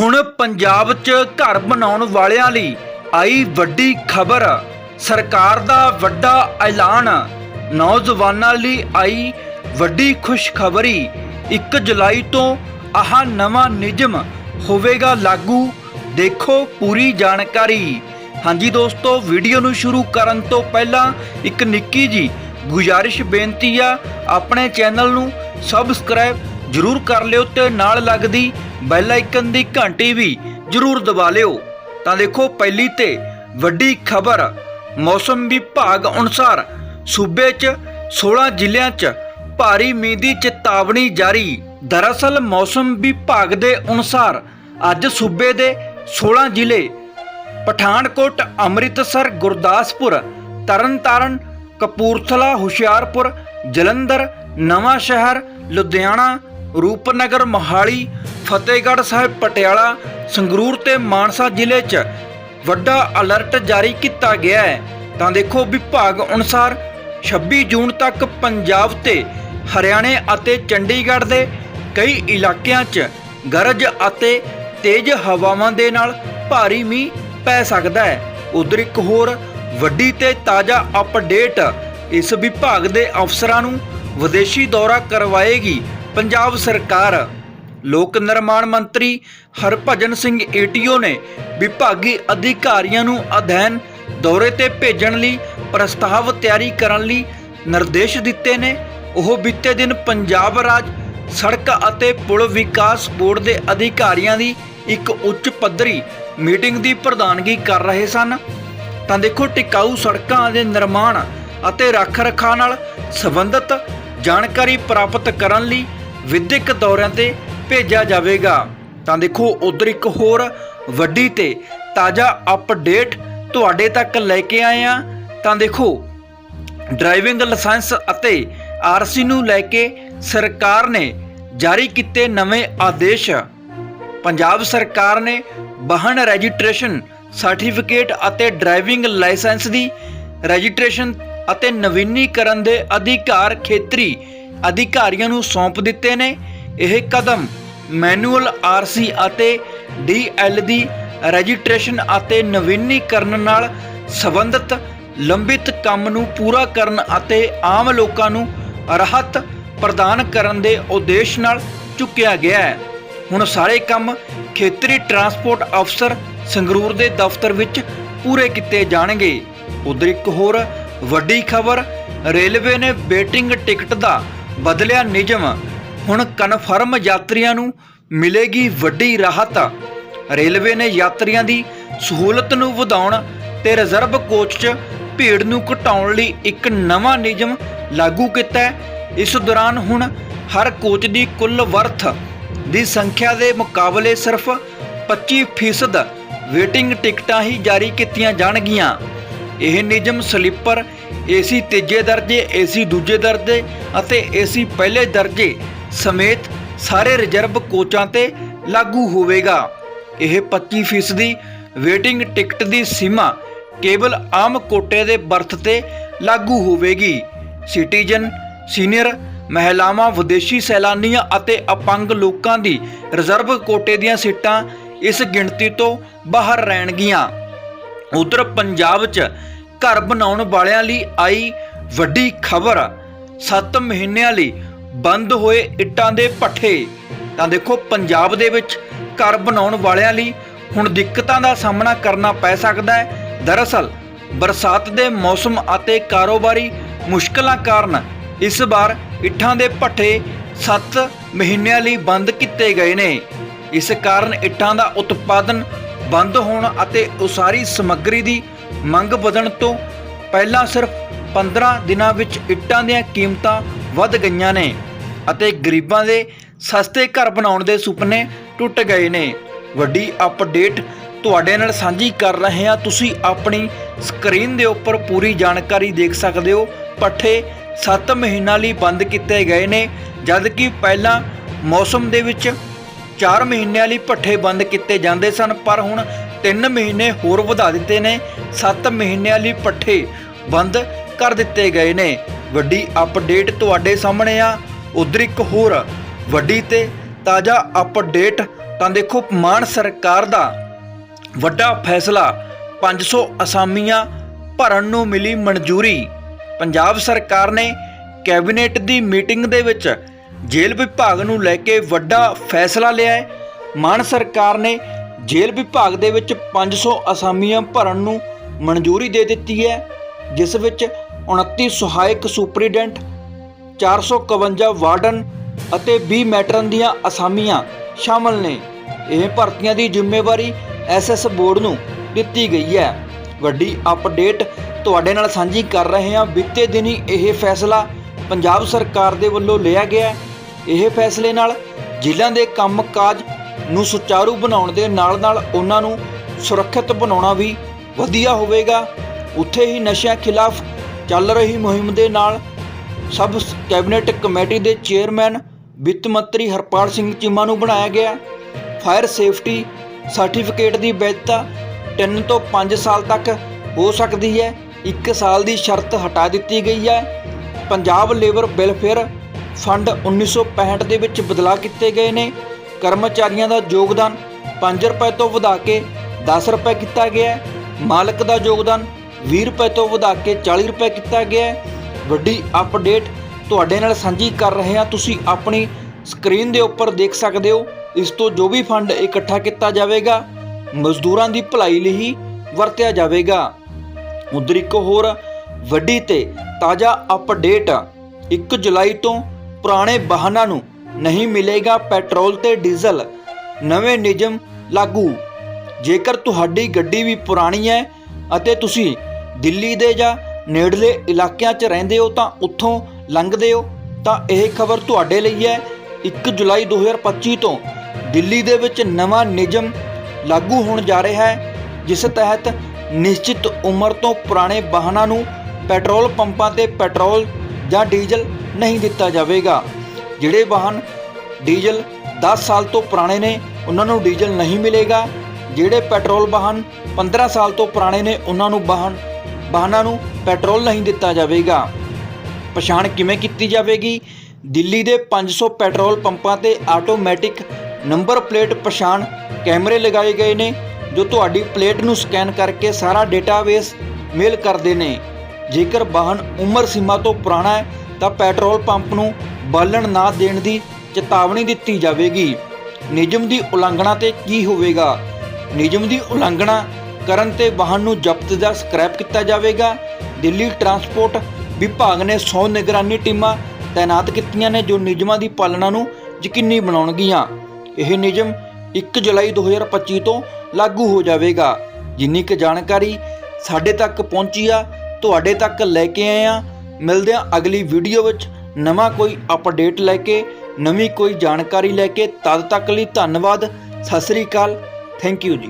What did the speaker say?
ਹੁਣ ਪੰਜਾਬ 'ਚ ਘਰ ਬਣਾਉਣ ਵਾਲਿਆਂ ਲਈ ਆਈ ਵੱਡੀ ਖਬਰ। ਸਰਕਾਰ ਦਾ ਵੱਡਾ ਐਲਾਨ। ਨੌਜਵਾਨਾਂ ਲਈ ਆਈ ਵੱਡੀ ਖੁਸ਼ਖਬਰੀ। 1 ਜੁਲਾਈ ਤੋਂ ਆਹ ਨਵਾਂ ਨਿਯਮ ਹੋਵੇਗਾ ਲਾਗੂ। ਦੇਖੋ ਪੂਰੀ ਜਾਣਕਾਰੀ। ਹਾਂਜੀ ਦੋਸਤੋ, ਵੀਡੀਓ ਨੂੰ ਸ਼ੁਰੂ ਕਰਨ ਤੋਂ ਪਹਿਲਾਂ ਇੱਕ ਨਿੱਕੀ ਜੀ ਗੁਜ਼ਾਰਿਸ਼ ਬੇਨਤੀ ਆ। ਆਪਣੇ ਚੈਨਲ ਨੂੰ ਸਬਸਕ੍ਰਾਈਬ ਜਰੂਰ ਕਰ ਲਿਓ ਤੇ ਨਾਲ ਲੱਗਦੀ ਬੈਲ ਆਈਕਨ ਦੀ ਘੰਟੀ ਵੀ ਜਰੂਰ ਦਬਾ ਲਿਓ। ਤਾਂ ਦੇਖੋ ਪਹਿਲੀ ਤੇ ਵੱਡੀ ਖਬਰ, ਮੌਸਮ ਵਿਭਾਗ ਅਨੁਸਾਰ ਸੂਬੇ 'ਚ 16 ਜ਼ਿਲ੍ਹਿਆਂ 'ਚ ਭਾਰੀ ਮੀਂਹ ਦੀ ਚੇਤਾਵਨੀ ਜਾਰੀ। ਦਰਅਸਲ ਮੌਸਮ ਵਿਭਾਗ ਦੇ ਅਨੁਸਾਰ ਅੱਜ ਸੂਬੇ ਦੇ 16 ਜ਼ਿਲ੍ਹੇ ਪਠਾਨਕੋਟ, ਅੰਮ੍ਰਿਤਸਰ, ਗੁਰਦਾਸਪੁਰ, ਤਰਨਤਾਰਨ, ਕਪੂਰਥਲਾ, ਹੁਸ਼ਿਆਰਪੁਰ, ਜਲੰਧਰ ਨਵਾਂ ਸ਼ਹਿਰ ਲੁਧਿਆਣਾ, ਰੂਪਨਗਰ, ਮੋਹਾਲੀ ਫਤਿਹਗੜ੍ਹ ਸਾਹਿਬ ਪਟਿਆਲਾ, ਸੰਗਰੂਰ ਤੇ ਮਾਨਸਾ ਜ਼ਿਲ੍ਹੇ 'ਚ ਵੱਡਾ ਅਲਰਟ ਜਾਰੀ ਕੀਤਾ ਗਿਆ ਹੈ। ਤਾਂ ਦੇਖੋ ਵਿਭਾਗ ਅਨੁਸਾਰ 26 ਜੂਨ ਤੱਕ ਪੰਜਾਬ ਤੇ ਹਰਿਆਣੇ ਅਤੇ ਚੰਡੀਗੜ੍ਹ ਦੇ ਕਈ ਇਲਾਕਿਆਂ 'ਚ ਗਰਜ ਅਤੇ ਤੇਜ਼ ਹਵਾਵਾਂ ਦੇ ਨਾਲ ਭਾਰੀ ਮੀਂਹ ਪੈ ਸਕਦਾ ਹੈ। ਉਧਰ ਇੱਕ ਹੋਰ ਵੱਡੀ ਤੇ ਤਾਜ਼ਾ ਅਪਡੇਟ ਇਸ ਵਿਭਾਗ ਦੇ ਅਫਸਰਾਂ ਨੂੰ ਵਿਦੇਸ਼ੀ ਦੌਰਾ ਕਰਵਾਏਗੀ ਪੰਜਾਬ ਸਰਕਾਰ। ਲੋਕ ਨਿਰਮਾਣ ਮੰਤਰੀ ਹਰਭਜਨ ਸਿੰਘ ਏਟੀਓ ਨੇ ਵਿਭਾਗੀ ਅਧਿਕਾਰੀਆਂ ਨੂੰ ਅਧਿਐਨ ਦੌਰੇ ਤੇ ਭੇਜਣ ਲਈ ਪ੍ਰਸਤਾਵ ਤਿਆਰੀ ਕਰਨ ਲਈ ਨਿਰਦੇਸ਼ ਦਿੱਤੇ ਨੇ। ਉਹ ਬੀਤੇ ਦਿਨ ਪੰਜਾਬ ਰਾਜ ਸੜਕ ਅਤੇ ਪੁਲ ਵਿਕਾਸ ਬੋਰਡ ਦੇ ਅਧਿਕਾਰੀਆਂ ਦੀ ਇੱਕ ਉੱਚ ਪੱਧਰੀ ਮੀਟਿੰਗ ਦੀ ਪ੍ਰਧਾਨਗੀ ਕਰ ਰਹੇ ਸਨ। ਤਾਂ ਦੇਖੋ ਟਿਕਾਊ ਸੜਕਾਂ ਦੇ ਨਿਰਮਾਣ ਅਤੇ ਰੱਖ ਰਖਾਅ ਨਾਲ ਸੰਬੰਧਿਤ ਜਾਣਕਾਰੀ ਪ੍ਰਾਪਤ ਕਰਨ ਲਈ ਵਿਦਿਅਕ ਦੌਰਿਆਂ ਤੇ ਭੇਜਿਆ ਜਾਵੇਗਾ। ਤਾਂ ਦੇਖੋ, ਉਧਰ ਇੱਕ ਹੋਰ ਵੱਡੀ ਤੇ ਤਾਜ਼ਾ ਅਪਡੇਟ ਤੁਹਾਡੇ ਤੱਕ ਲੈ ਕੇ ਆਏ ਆ ਤਾਂ ਦੇਖੋ ਡਰਾਈਵਿੰਗ ਲਾਇਸੈਂਸ ਅਤੇ ਆਰਸੀ ਨੂੰ ਲੈ ਕੇ ਸਰਕਾਰ ਨੇ ਜਾਰੀ ਕੀਤੇ ਨਵੇਂ ਆਦੇਸ਼। ਪੰਜਾਬ ਸਰਕਾਰ ਨੇ ਵਾਹਨ ਰਜਿਸਟ੍ਰੇਸ਼ਨ ਸਰਟੀਫਿਕੇਟ ਅਤੇ ਡਰਾਈਵਿੰਗ ਲਾਇਸੈਂਸ ਦੀ ਰਜਿਸਟ੍ਰੇਸ਼ਨ ਅਤੇ ਨਵੀਨੀਕਰਨ ਦੇ ਅਧਿਕਾਰ ਖੇਤਰੀ ਅਧਿਕਾਰੀਆਂ ਨੂੰ ਸੌਂਪ ਦਿੱਤੇ ਨੇ। ਇਹ ਕਦਮ ਮੈਨੂਅਲ ਆਰਸੀ ਅਤੇ ਡੀਐਲ ਦੀ ਰਜਿਸਟ੍ਰੇਸ਼ਨ ਅਤੇ ਨਵੀਨੀਕਰਨ ਨਾਲ ਸੰਬੰਧਿਤ ਲੰਬਿਤ ਕੰਮ ਨੂੰ ਪੂਰਾ ਕਰਨ ਅਤੇ ਆਮ ਲੋਕਾਂ ਨੂੰ ਰਾਹਤ ਪ੍ਰਦਾਨ ਕਰਨ ਦੇ ਉਦੇਸ਼ ਨਾਲ ਚੁੱਕਿਆ ਗਿਆ ਹੈ। ਹੁਣ ਸਾਰੇ ਕੰਮ ਖੇਤਰੀ ਟਰਾਂਸਪੋਰਟ ਅਫਸਰ ਸੰਗਰੂਰ ਦੇ ਦਫ਼ਤਰ ਵਿੱਚ ਪੂਰੇ ਕੀਤੇ ਜਾਣਗੇ। ਉਧਰ ਇੱਕ ਹੋਰ ਵੱਡੀ ਖਬਰ, ਰੇਲਵੇ ਨੇ ਵੇਟਿੰਗ ਟਿਕਟ ਦਾ ਬਦਲਿਆ ਨਿਯਮ। ਹੁਣ ਕਨਫਰਮ ਯਾਤਰੀਆਂ ਨੂੰ ਮਿਲੇਗੀ ਵੱਡੀ ਰਾਹਤ। ਰੇਲਵੇ ਨੇ ਯਾਤਰੀਆਂ ਦੀ ਸਹੂਲਤ ਨੂੰ ਵਧਾਉਣ ਤੇ ਰਿਜ਼ਰਵ ਕੋਚ 'ਚ ਭੀੜ ਨੂੰ ਘਟਾਉਣ ਲਈ ਇੱਕ ਨਵਾਂ ਨਿਯਮ ਲਾਗੂ ਕੀਤਾ ਹੈ। ਇਸ ਦੌਰਾਨ ਹੁਣ ਹਰ ਕੋਚ ਦੀ ਕੁੱਲ ਵਰਥ ਦੀ ਸੰਖਿਆ ਦੇ ਮੁਕਾਬਲੇ ਸਿਰਫ 25% ਵੇਟਿੰਗ ਟਿਕਟਾਂ ਹੀ ਜਾਰੀ ਕੀਤੀਆਂ ਜਾਣਗੀਆਂ। ਇਹ ਨਿਯਮ ਸਲੀਪਰ, ਏਸੀ ਤੀਜੇ ਦਰਜੇ, ਏਸੀ ਦੂਜੇ ਦਰਜੇ ਅਤੇ ਏਸੀ ਪਹਿਲੇ ਦਰਜੇ ਸਮੇਤ ਸਾਰੇ ਰਿਜ਼ਰਵ ਕੋਚਾਂ ਤੇ ਲਾਗੂ ਹੋਵੇਗਾ। ਇਹ 25% ਦੀ ਵੇਟਿੰਗ ਟਿਕਟ ਦੀ ਸੀਮਾ ਕੇਵਲ ਆਮ ਕੋਟੇ ਦੇ ਬਰਥ ਤੇ ਲਾਗੂ ਹੋਵੇਗੀ। ਸਿਟੀਜ਼ਨ, ਸੀਨੀਅਰ, ਮਹਿਲਾਵਾਂ, ਵਿਦੇਸ਼ੀ ਸੈਲਾਨੀਆਂ ਅਤੇ ਅਪੰਗ ਲੋਕਾਂ ਦੀ ਰਿਜ਼ਰਵ ਕੋਟੇ ਦੀਆਂ ਸੀਟਾਂ ਇਸ ਗਿਣਤੀ ਤੋਂ ਬਾਹਰ ਰਹਿਣਗੀਆਂ। ਉਧਰ ਪੰਜਾਬ 'ਚ ਘਰ ਬਣਾਉਣ ਵਾਲਿਆਂ ਲਈ ਆਈ ਵੱਡੀ ਖਬਰ 7 ਮਹੀਨਿਆਂ ਲਈ ਬੰਦ ਹੋਏ ਇੱਟਾਂ ਦੇ ਪੱਠੇ। ਤਾਂ ਦੇਖੋ ਪੰਜਾਬ ਦੇ ਵਿੱਚ ਘਰ ਬਣਾਉਣ ਵਾਲਿਆਂ ਲਈ ਹੁਣ ਦਿੱਕਤਾਂ ਦਾ ਸਾਹਮਣਾ ਕਰਨਾ ਪੈ ਸਕਦਾ ਹੈ। ਦਰਅਸਲ, ਬਰਸਾਤ ਦੇ ਮੌਸਮ ਅਤੇ ਕਾਰੋਬਾਰੀ ਮੁਸ਼ਕਲਾਂ ਕਾਰਨ ਇਸ ਵਾਰ ਇੱਟਾਂ ਦੇ ਭੱਠੇ 7 ਮਹੀਨਿਆਂ ਲਈ ਬੰਦ ਕੀਤੇ ਗਏ ਨੇ। ਇਸ ਕਾਰਨ ਇੱਟਾਂ ਦਾ ਉਤਪਾਦਨ ਬੰਦ ਹੋਣ ਅਤੇ ਉਸਾਰੀ ਸਮੱਗਰੀ ਦੀ ਮੰਗ ਵਧਣ ਤੋਂ ਪਹਿਲਾਂ ਸਿਰਫ 15 ਦਿਨਾਂ ਵਿੱਚ ਇੱਟਾਂ ਦੀਆਂ ਕੀਮਤਾਂ ਵੱਧ ਗਈਆਂ ਨੇ। ਅਤੇ ਗਰੀਬਾਂ ਦੇ ਸਸਤੇ ਘਰ ਬਣਾਉਣ ਦੇ ਸੁਪਨੇ ਟੁੱਟ ਗਏ ਨੇ। ਵੱਡੀ ਅਪਡੇਟ ਤੁਹਾਡੇ ਨਾਲ ਸਾਂਝੀ ਕਰ ਰਹੇ ਹਾਂ। ਤੁਸੀਂ ਆਪਣੀ ਸਕਰੀਨ ਦੇ ਉੱਪਰ ਪੂਰੀ ਜਾਣਕਾਰੀ ਦੇਖ ਸਕਦੇ ਹੋ। ਪੱਠੇ 7 ਮਹੀਨਾ ਲਈ ਬੰਦ ਕੀਤੇ ਗਏ ਨੇ ਜਦ ਕਿ ਪਹਿਲਾਂ ਮੌਸਮ ਦੇ ਵਿੱਚ 4 ਮਹੀਨਿਆਂ ਲਈ ਪੱਠੇ ਬੰਦ ਕੀਤੇ ਜਾਂਦੇ ਸਨ, ਪਰ ਹੁਣ 3 ਮਹੀਨੇ ਹੋਰ ਵਧਾ ਦਿੱਤੇ ਨੇ। 7 ਮਹੀਨਿਆਂ ਲਈ ਪੱਠੇ ਬੰਦ ਕਰ ਦਿੱਤੇ ਗਏ ਨੇ। ਵੱਡੀ ਅਪਡੇਟ ਤੁਹਾਡੇ ਸਾਹਮਣੇ ਆ। ਉਧਰ ਇੱਕ ਹੋਰ ਵੱਡੀ ਤੇ ਤਾਜ਼ਾ ਅਪਡੇਟ ਤਾਂ ਦੇਖੋ ਮਾਨ ਸਰਕਾਰ ਦਾ ਵੱਡਾ ਫੈਸਲਾ। 500 ਅਸਾਮੀਆਂ ਭਰਨ ਨੂੰ ਮਿਲੀ ਮਨਜ਼ੂਰੀ। ਪੰਜਾਬ ਸਰਕਾਰ ਨੇ ਕੈਬਨਿਟ ਦੀ ਮੀਟਿੰਗ ਦੇ ਵਿੱਚ ਜੇਲ੍ਹ ਵਿਭਾਗ ਨੂੰ ਲੈ ਕੇ ਵੱਡਾ ਫੈਸਲਾ ਲਿਆ ਹੈ। ਮਾਨ ਸਰਕਾਰ ਨੇ ਜੇਲ੍ਹ ਵਿਭਾਗ ਦੇ ਵਿੱਚ 500 ਅਸਾਮੀਆਂ ਭਰਨ ਨੂੰ ਮਨਜ਼ੂਰੀ ਦੇ ਦਿੱਤੀ ਹੈ, ਜਿਸ ਵਿੱਚ 29 ਸਹਾਇਕ ਸੁਪਰੀਡੈਂਟ 451 ਵਾਰਡਨ ਅਤੇ 20 ਮੈਟਰਨ ਦੀਆਂ ਅਸਾਮੀਆਂ ਸ਼ਾਮਲ ਨੇ। ਇਹ ਭਰਤੀਆਂ ਦੀ ਜ਼ਿੰਮੇਵਾਰੀ ਐਸਐਸ ਬੋਰਡ ਨੂੰ ਦਿੱਤੀ ਗਈ ਹੈ। ਵੱਡੀ ਅਪਡੇਟ ਤੁਹਾਡੇ ਨਾਲ ਸਾਂਝੀ ਕਰ ਰਹੇ ਹਾਂ। ਬੀਤੇ ਦਿਨੀ ਇਹ ਫੈਸਲਾ ਪੰਜਾਬ ਸਰਕਾਰ ਦੇ ਵੱਲੋਂ ਲਿਆ ਗਿਆ ਇਹ ਫੈਸਲੇ ਨਾਲ ਜ਼ਿਲ੍ਹਿਆਂ ਦੇ ਕੰਮਕਾਜ ਨੂੰ ਸੁਚਾਰੂ ਬਣਾਉਣ ਦੇ ਨਾਲ-ਨਾਲ ਉਹਨਾਂ ਨੂੰ ਸੁਰੱਖਿਅਤ ਬਣਾਉਣਾ ਵੀ ਵਧੀਆ ਹੋਵੇਗਾ। ਉੱਥੇ ਹੀ ਨਸ਼ਿਆਂ ਖਿਲਾਫ ਚੱਲ ਰਹੀ ਮੁਹਿੰਮ ਦੇ ਨਾਲ ਸਬ ਕੈਬਨਿਟ ਕਮੇਟੀ ਦੇ ਚੇਅਰਮੈਨ ਵਿੱਤ ਮੰਤਰੀ ਹਰਪਾਲ ਸਿੰਘ ਚੀਮਾ ਨੂੰ ਬਣਾਇਆ ਗਿਆ। ਫਾਇਰ ਸੇਫਟੀ ਸਰਟੀਫਿਕੇਟ ਦੀ ਵੈਧਤਾ 3 ਤੋਂ 5 ਸਾਲ ਤੱਕ ਹੋ ਸਕਦੀ ਹੈ। 1 ਸਾਲ ਦੀ ਸ਼ਰਤ ਹਟਾ ਦਿੱਤੀ ਗਈ ਹੈ। ਪੰਜਾਬ ਲੇਬਰ ਵੈਲਫੇਅਰ ਫੰਡ 1965 ਦੇ ਵਿੱਚ ਬਦਲਾਅ ਕੀਤੇ ਗਏ ਨੇ। ਕਰਮਚਾਰੀਆਂ ਦਾ ਯੋਗਦਾਨ 5 ਰੁਪਏ ਤੋਂ ਵਧਾ ਕੇ 10 ਰੁਪਏ ਕੀਤਾ ਗਿਆ ਹੈ। ਮਾਲਕ ਦਾ ਯੋਗਦਾਨ 20 ਰੁਪਏ ਤੋਂ ਵਧਾ ਕੇ 40 ਰੁਪਏ ਕੀਤਾ ਗਿਆ ਹੈ। ਵੱਡੀ ਅਪਡੇਟ ਤੁਹਾਡੇ ਨਾਲ ਸਾਂਝੀ ਕਰ ਰਹੇ ਹਾਂ। ਤੁਸੀਂ ਆਪਣੀ ਸਕਰੀਨ ਦੇ ਉੱਪਰ ਦੇਖ ਸਕਦੇ ਹੋ। ਇਸ ਤੋਂ ਜੋ ਵੀ ਫੰਡ ਇਕੱਠਾ ਕੀਤਾ ਜਾਵੇਗਾ, ਮਜ਼ਦੂਰਾਂ ਦੀ ਭਲਾਈ ਲਈ ਹੀ ਵਰਤਿਆ ਜਾਵੇਗਾ। ਉਧਰ ਇੱਕ ਹੋਰ ਵੱਡੀ ਤੇ ਤਾਜ਼ਾ ਅਪਡੇਟ 1 ਜੁਲਾਈ ਤੋਂ ਪੁਰਾਣੇ ਵਾਹਨਾਂ ਨੂੰ ਨਹੀਂ ਮਿਲੇਗਾ ਪੈਟਰੋਲ ਤੇ ਡੀਜ਼ਲ। ਨਵੇਂ ਨਿਯਮ ਲਾਗੂ। ਜੇਕਰ ਤੁਹਾਡੀ ਗੱਡੀ ਵੀ ਪੁਰਾਣੀ ਹੈ ਅਤੇ ਤੁਸੀਂ ਦਿੱਲੀ ਦੇ ਜਾਂ ਨੇੜਲੇ ਇਲਾਕਿਆਂ 'ਚ ਰਹਿੰਦੇ ਹੋ ਤਾਂ ਉੱਥੋਂ ਲੰਘਦੇ ਹੋ। ਤਾਂ ਇਹ ਖਬਰ ਤੁਹਾਡੇ ਲਈ ਹੈ। 1 ਜੁਲਾਈ 2025 ਤੋਂ ਦਿੱਲੀ ਦੇ ਵਿੱਚ ਨਵਾਂ ਨਿਯਮ ਲਾਗੂ ਹੋਣ ਜਾ ਰਿਹਾ ਹੈ, ਜਿਸ ਤਹਿਤ ਨਿਸ਼ਚਿਤ ਉਮਰ ਤੋਂ ਪੁਰਾਣੇ ਵਾਹਨਾਂ ਨੂੰ ਪੈਟਰੋਲ ਪੰਪਾਂ ਤੇ ਪੈਟਰੋਲ ਜਾਂ ਡੀਜ਼ਲ ਨਹੀਂ ਦਿੱਤਾ ਜਾਵੇਗਾ। ਜਿਹੜੇ ਵਾਹਨ ਡੀਜ਼ਲ 10 ਸਾਲ ਤੋਂ ਪੁਰਾਣੇ ਨੇ, ਉਹਨਾਂ ਨੂੰ ਡੀਜ਼ਲ ਨਹੀਂ ਮਿਲੇਗਾ। ਜਿਹੜੇ ਪੈਟਰੋਲ ਵਾਹਨ 15 ਸਾਲ ਤੋਂ ਪੁਰਾਣੇ ਨੇ, ਉਹਨਾਂ ਨੂੰ ਵਾਹਨ ਵਾਹਨਾਂ ਨੂੰ ਪੈਟਰੋਲ ਨਹੀਂ ਦਿੱਤਾ ਜਾਵੇਗਾ। ਪਛਾਣ ਕਿਵੇਂ ਕੀਤੀ ਜਾਵੇਗੀ? ਦਿੱਲੀ ਦੇ 500 ਪੈਟਰੋਲ ਪੰਪਾਂ ਤੇ ਆਟੋਮੈਟਿਕ ਨੰਬਰ ਪਲੇਟ ਪਛਾਣ ਕੈਮਰੇ ਲਗਾਏ ਗਏ ਨੇ, ਜੋ ਤੁਹਾਡੀ ਪਲੇਟ ਨੂੰ ਸਕੈਨ ਕਰਕੇ ਸਾਰਾ ਡੇਟਾਬੇਸ ਮੇਲ ਕਰਦੇ ਨੇ। ਜੇਕਰ ਵਾਹਨ ਉਮਰ ਸੀਮਾ ਤੋਂ ਪੁਰਾਣਾ ਹੈ, ਤਾਂ ਪੈਟਰੋਲ ਪੰਪ ਨੂੰ ਬਾਲਣ ਨਾ ਦੇਣ ਦੀ ਚੇਤਾਵਨੀ ਦਿੱਤੀ ਜਾਵੇਗੀ। ਨਿਯਮ ਦੀ ਉਲੰਘਣਾ ਤੇ ਕੀ ਹੋਵੇਗਾ? ਨਿਯਮ ਦੀ ਉਲੰਘਣਾ ਕਰਨ ਤੇ ਵਾਹਨ ਨੂੰ ਜ਼ਬਤ ਜਾਂ ਸਕ੍ਰੈਪ ਕੀਤਾ ਜਾਵੇਗਾ। ਦਿੱਲੀ ਟਰਾਂਸਪੋਰਟ ਵਿਭਾਗ ਨੇ 100 ਨਿਗਰਾਨੀ ਟੀਮਾਂ ਤਾਇਨਾਤ ਕੀਤੀਆਂ ਨੇ ਜੋ ਨਿਯਮਾਂ ਦੀ ਪਾਲਣਾ ਨੂੰ ਯਕੀਨੀ ਬਣਾਉਣਗੀਆਂ। ਇਹ ਨਿਯਮ 1 ਜੁਲਾਈ 2025 ਤੋਂ ਲਾਗੂ ਹੋ ਜਾਵੇਗਾ। ਜਿੰਨੀ ਕੁ ਜਾਣਕਾਰੀ ਸਾਡੇ ਤੱਕ ਪਹੁੰਚੀ ਆ, ਤੁਹਾਡੇ ਤੱਕ ਲੈ ਕੇ ਆਏ ਆ। ਮਿਲਦੇ ਆ ਅਗਲੀ ਵੀਡੀਓ ਵਿੱਚ। ਨਵਾਂ ਕੋਈ ਅਪਡੇਟ ਲੈ ਕੇ, ਨਵੀਂ ਕੋਈ ਜਾਣਕਾਰੀ ਲੈ ਕੇ। ਤਦ ਤੱਕ ਲਈ ਧੰਨਵਾਦ। ਸਤਿ ਸ੍ਰੀ ਅਕਾਲ। ਥੈਂਕ ਯੂ ਜੀ।